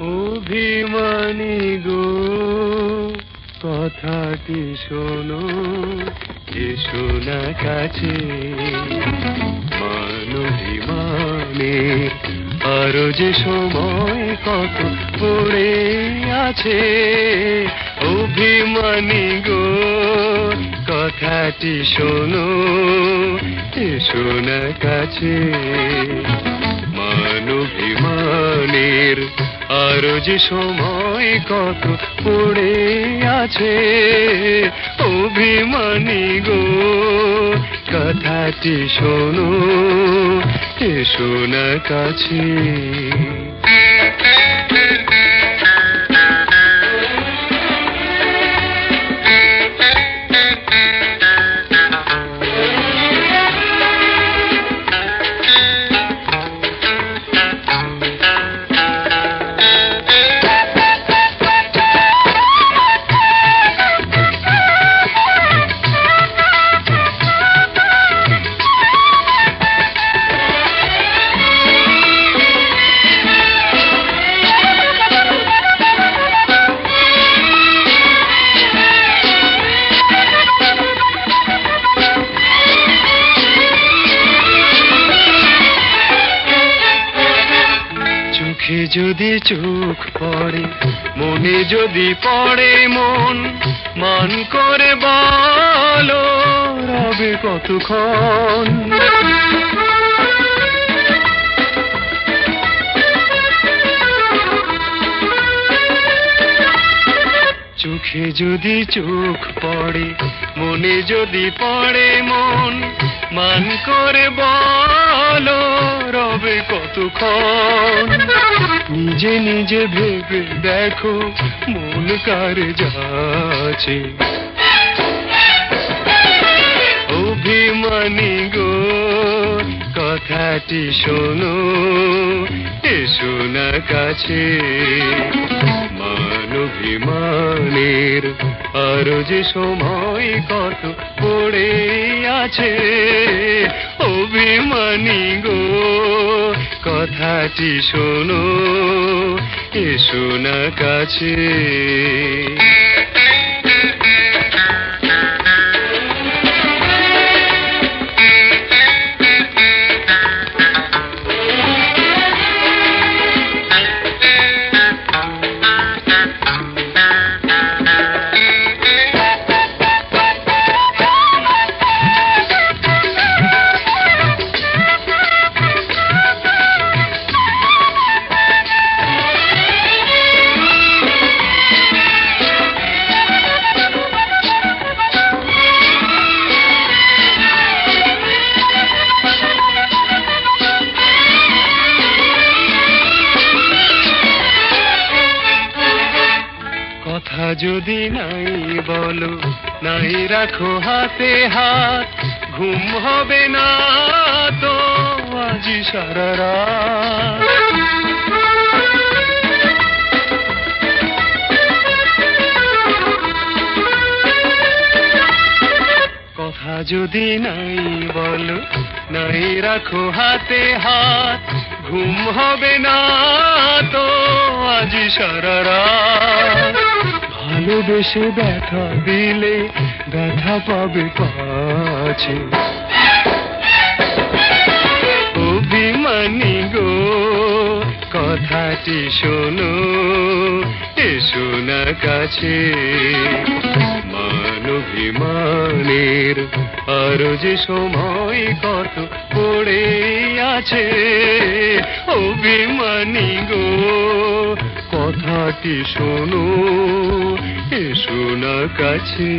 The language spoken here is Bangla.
অভিমানী গো, কথাটি শোনো, এসো না কাছে। মানবিমানে আরও যে সময় কত পড়ে আছে, অভিমানী গো, কথাটি শোনো, এসো না কাছে। মানবিমানের আরও যে সময় কত পড়ে আছে অভিমানী গো কথাটি শোনো এসো না কাছে। চোখে যদি চোখ পড়ে, মনে যদি পড়ে মন, মান করে বলো, রবে কতক্ষণ? চোখে যদি চোখ পড়ে, মনে যদি পড়ে মন, মান করে বলো রবে কতক্ষণ? নিজে নিজে ভেবে দেখো মন কার যাচ্ছে। অভিমানী গো, কথাটি শোনো, এসো না কাছে। মানবিমানের আরও যে সময় কত পড়ে আছে। অভিমানী গো কথাটি শোনো এসো না কাছে। কথা যদি নাই বলো, নাই রাখো হাতে হাত, ঘুম হবে না তো আজি সারা রাত। কথা যদি নাই বলো, নাই রাখো হাতে হাত, ঘুম হবে না তো আজি সারা রাত। ভালোবেসে ব্যথা দিলে ব্যথা পাবে পাছে অভিমানী গো, কথাটি শোনো, এসো না কাছে মানবিমানের আরও যে সময় কত পড়ে আছে, অভিমানী গো কথাটি শোনো এসো না কাছে।